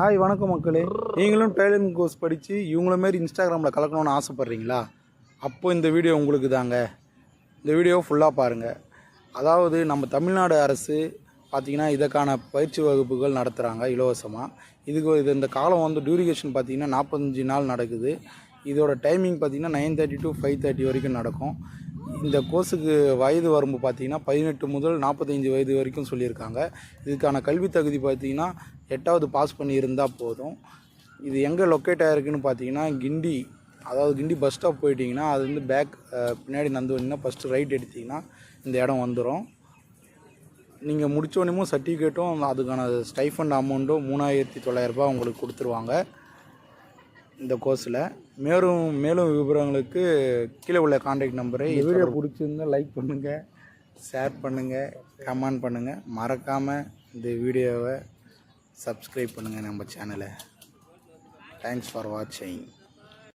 Hi வணக்கம் மக்களே. நீங்களும் டெய்லரிங் கோர்ஸ் படித்து இவங்கள மாரி இன்ஸ்டாகிராமில் கலக்கணும்னு ஆசைப்பட்றீங்களா? அப்போ இந்த வீடியோ உங்களுக்கு தாங்க. இந்த வீடியோ ஃபுல்லாக பாருங்கள் அதாவது நம்ம தமிழ்நாடு அரசு பார்த்திங்கன்னா இதற்கான பயிற்சி வகுப்புகள் நடத்துகிறாங்க இலவசமாக இதுக்கு இது இந்த காலம் வந்து டியூரிகேஷன் பார்த்திங்கன்னா நாற்பத்தஞ்சு நாள் நடக்குது. இதோட டைமிங் பார்த்திங்கன்னா nine thirty to five thirty வரைக்கும் நடக்கும். இந்த கோர்ஸுக்கு வயது வரம்பு பார்த்தீங்கன்னா பதினெட்டு முதல் நாற்பத்தஞ்சு வயது வரைக்கும் சொல்லியிருக்காங்க. இதுக்கான கல்வி தகுதி பார்த்தீங்கன்னா எட்டாவது பாஸ் பண்ணி இருந்தால் போதும். இது எங்கே லொக்கேட் ஆகிருக்குன்னு பார்த்தீங்கன்னா கிண்டி அதாவது கிண்டி பஸ் ஸ்டாப் போயிட்டிங்கன்னா அது வந்து பேக் பின்னாடி நந்து வந்தீங்கன்னா ஃபஸ்ட்டு ரைட் எடுத்தீங்கன்னா இந்த இடம் வந்துடும் நீங்கள் முடித்தோடனே சர்டிஃபிகேட்டும் அதுக்கான ஸ்டைஃபண்ட் அமௌண்ட்டும் மூணாயிரத்தி தொள்ளாயிரரூபா உங்களுக்கு கொடுத்துருவாங்க. இந்த கோர்ஸில் மேலும் மேலும் விவரங்களுக்கு கீழே உள்ள காண்டாக்ட் நம்பரை வீடியோ பிடிச்சிருந்தா லைக் பண்ணுங்கள் ஷேர் பண்ணுங்கள் கமெண்ட் பண்ணுங்கள் மறக்காமல் இந்த வீடியோவை சப்ஸ்கிரைப் பண்ணுங்கள் நம்ம சேனலை தேங்க்ஸ் ஃபார் வாட்சிங்